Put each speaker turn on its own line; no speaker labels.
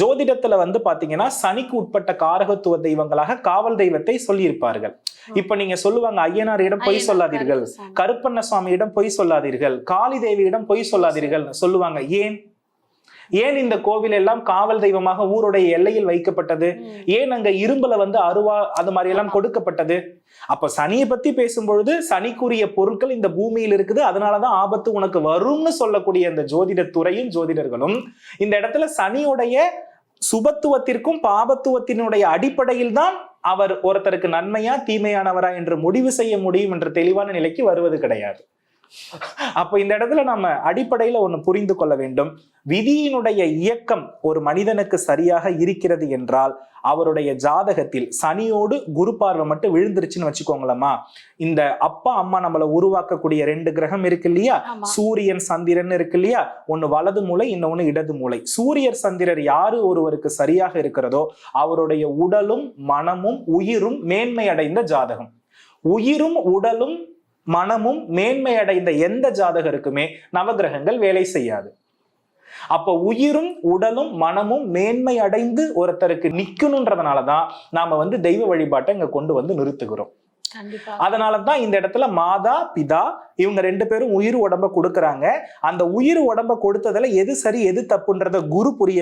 ஜோதிடத்துல வந்து பாத்தீங்கன்னா சனிக்கு உட்பட்ட காரகத்துவ தெய்வங்களாக காவல் தெய்வத்தை சொல்லியிருப்பார்கள். இப்ப நீங்க சொல்லுவாங்க ஐயனாரிடம் பொய் சொல்லாதீர்கள். கருப்பண்ண சுவாமியிடம் பொய் சொல்லாதீர்கள். காளி தேவியிடம் பொய் சொல்லாதீர்கள் சொல்லுவாங்க. ஏன்? ஏன் இந்த கோவில் எல்லாம் காவல் தெய்வமாக ஊருடைய எல்லையில் வைக்கப்பட்டது. ஏன் அங்க இரும்புல வந்து அருவா அது மாதிரி எல்லாம். கொடுக்கப்பட்டது அப்ப சனியை பத்தி பேசும்பொழுது சனிக்குரிய பொருட்கள் இந்த பூமியில் இருக்குது அதனாலதான் ஆபத்து உனக்கு வரும்னு சொல்லக்கூடிய இந்த ஜோதிட துறையும் ஜோதிடர்களும் இந்த இடத்துல சனியுடைய சுபத்துவத்திற்கும் பாபத்துவத்தினுடைய அடிப்படையில் தான் அவர் ஒருத்தருக்கு நன்மையா தீமையானவரா என்று முடிவு செய்ய முடியும் என்ற தெளிவான நிலைக்கு வருவது கிடையாது அப்ப இந்த இடத்துல நம்ம அடிப்படையில ஒண்ணு புரிந்து கொள்ள வேண்டும். விதியினுடைய இயக்கம் ஒரு மனிதனுக்கு சரியாக இருக்கிறது என்றால் அவருடைய ஜாதகத்தில் சனியோடு குரு பார்வை மட்டும் விழுந்துருச்சுன்னு வச்சுக்கோங்களேம்மா. இந்த அப்பா அம்மா நம்மளை உருவாக்கக்கூடிய ரெண்டு கிரகம் இருக்கு இல்லையா. சூரியன் சந்திரன் இருக்கு இல்லையா? ஒன்னு வலது மூளை இன்னொன்னு இடது மூளை. சூரியர் சந்திரர் யாரு ஒருவருக்கு சரியாக இருக்கிறதோ அவருடைய உடலும் மனமும் உயிரும் மேன்மை அடைந்த ஜாதகம். உயிரும் உடலும் மனமும் மேன்மை அடைந்த எந்த ஜாதகருக்குமே நவகிரகங்கள் வேலை செய்யாது. அப்ப உயிரும் உடலும் மனமும் மேன்மை அடைந்து ஒருத்தருக்கு நிக்கணுன்றதுனாலதான் நாம வந்து தெய்வ வழிபாட்டை இங்க கொண்டு வந்து நிறுத்துகிறோம்.
கண்டிப்பா.
அதனால தான் இந்த இடத்துல மாதா பிதா இவங்க ரெண்டு பேரும் உயிர் உடம்ப கொடுக்கறாங்க. அந்த உயிர் உடம்ப கொடுத்ததுல எது சரி எது தப்புன்றத குரு புரிய